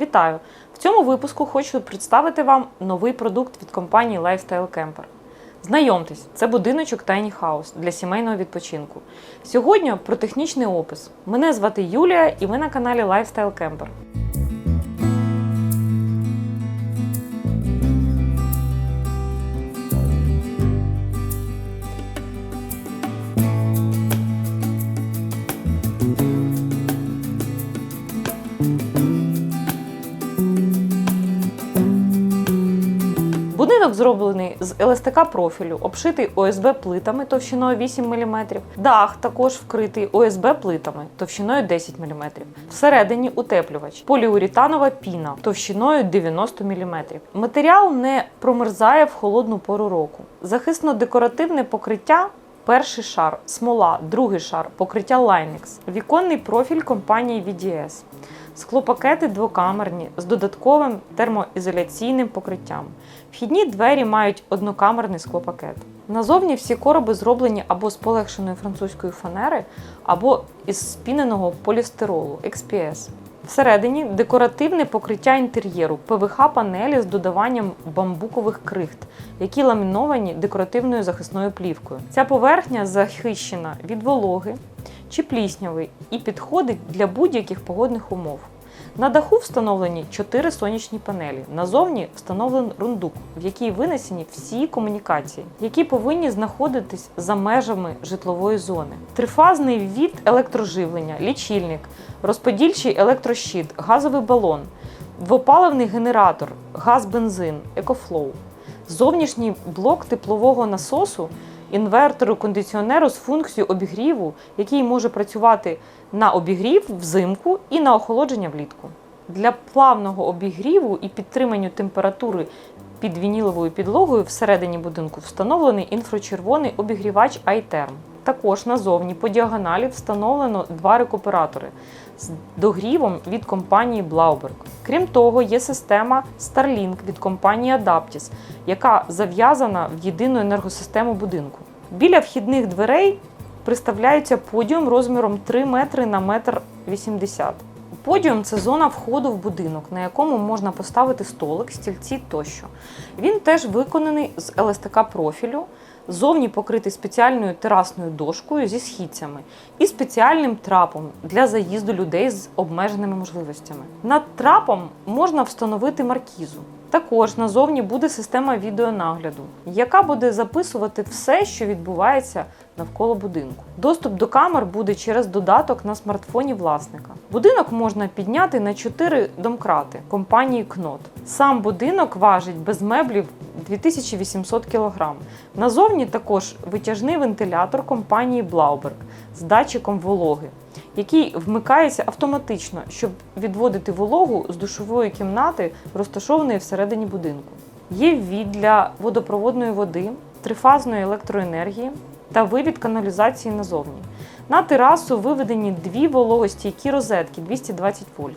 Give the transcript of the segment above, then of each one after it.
Вітаю! В цьому випуску хочу представити вам новий продукт від компанії Lifestyle Camper. Знайомтесь, це будиночок Tiny House для сімейного відпочинку. Сьогодні про технічний опис. Мене звати Юлія і ви на каналі Lifestyle Camper. Будинок зроблений з ЛСТК профілю, обшитий ОСБ плитами товщиною 8 мм. Дах також вкритий ОСБ плитами товщиною 10 мм. Всередині утеплювач, поліуретанова піна товщиною 90 мм. Матеріал не промерзає в холодну пору року. Захисно-декоративне покриття. Перший шар смола, другий шар покриття Linex, віконний профіль компанії VDS. Склопакети двокамерні з додатковим термоізоляційним покриттям. Вхідні двері мають однокамерний склопакет. Назовні всі короби зроблені або з полегшеної французької фанери, або із спіненого полістиролу XPS. Всередині декоративне покриття інтер'єру, ПВХ-панелі з додаванням бамбукових крихт, які ламіновані декоративною захисною плівкою. Ця поверхня захищена від вологи чи плісняви і підходить для будь-яких погодних умов. На даху встановлені 4 сонячні панелі. Назовні встановлений рундук, в якій винесені всі комунікації, які повинні знаходитись за межами житлової зони. Трифазний від електроживлення, лічильник, розподільчий електрощит, газовий балон, двопаливний генератор, газ-бензин, екофлоу, зовнішній блок теплового насосу інвертору кондиціонеру з функцією обігріву, який може працювати на обігрів взимку і на охолодження влітку. Для плавного обігріву і підтримання температури під вініловою підлогою всередині будинку встановлений інфрачервоний обігрівач iTerm. Також назовні по діагоналі встановлено два рекуператори з догрівом від компанії Blauberg. Крім того, є система Starlink від компанії Adaptis, яка зав'язана в єдину енергосистему будинку. Біля вхідних дверей приставляється подіум розміром 3 метри на метр 80. Подіум це зона входу в будинок, на якому можна поставити столик, стільці тощо. Він теж виконаний з ЛСТК профілю, зовні покритий спеціальною терасною дошкою зі східцями і спеціальним трапом для заїзду людей з обмеженими можливостями. Над трапом можна встановити маркізу. Також назовні буде система відеонагляду, яка буде записувати все, що відбувається навколо будинку. Доступ до камер буде через додаток на смартфоні власника. Будинок можна підняти на 4 домкрати компанії Knot. Сам будинок важить без меблів 2800 кг. Назовні також витяжний вентилятор компанії Blauberg з датчиком вологи який вмикається автоматично, щоб відводити вологу з душової кімнати, розташованої всередині будинку. Є ввід для водопроводної води, трифазної електроенергії та вивід каналізації назовні. На терасу виведені дві вологостійкі розетки 220 вольт.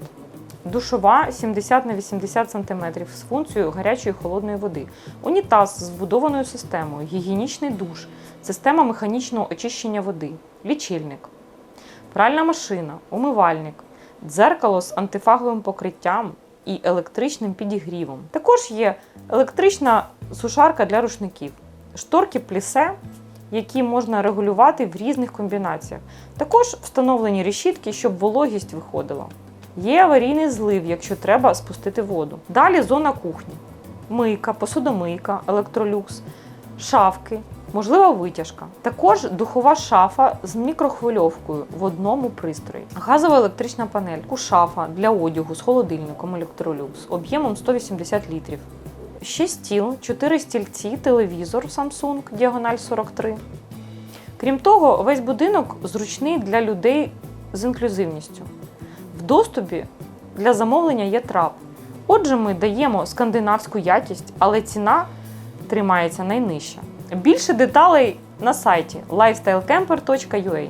Душова 70 на 80 см з функцією гарячої холодної води, унітаз з збудованою системою, гігієнічний душ, система механічного очищення води, лічильник пральна машина, умивальник, дзеркало з антифаговим покриттям і електричним підігрівом. Також є електрична сушарка для рушників, шторки плісе, які можна регулювати в різних комбінаціях. Також встановлені решітки, щоб вологість виходила. Є аварійний злив, якщо треба спустити воду. Далі зона кухні: мийка, посудомийка, електролюкс, шафки, можлива витяжка. Також духова шафа з мікрохвильовкою в одному пристрої. Газова електрична панель, шафа для одягу з холодильником електролюкс об'ємом 180 літрів. Ще стіл, 4 стільці, телевізор Samsung діагональ 43. Крім того, весь будинок зручний для людей з інклюзивністю. В доступі для замовлення є трап. Отже, ми даємо скандинавську якість, але ціна тримається найнижча. Більше деталей на сайті lifestylecamper.ua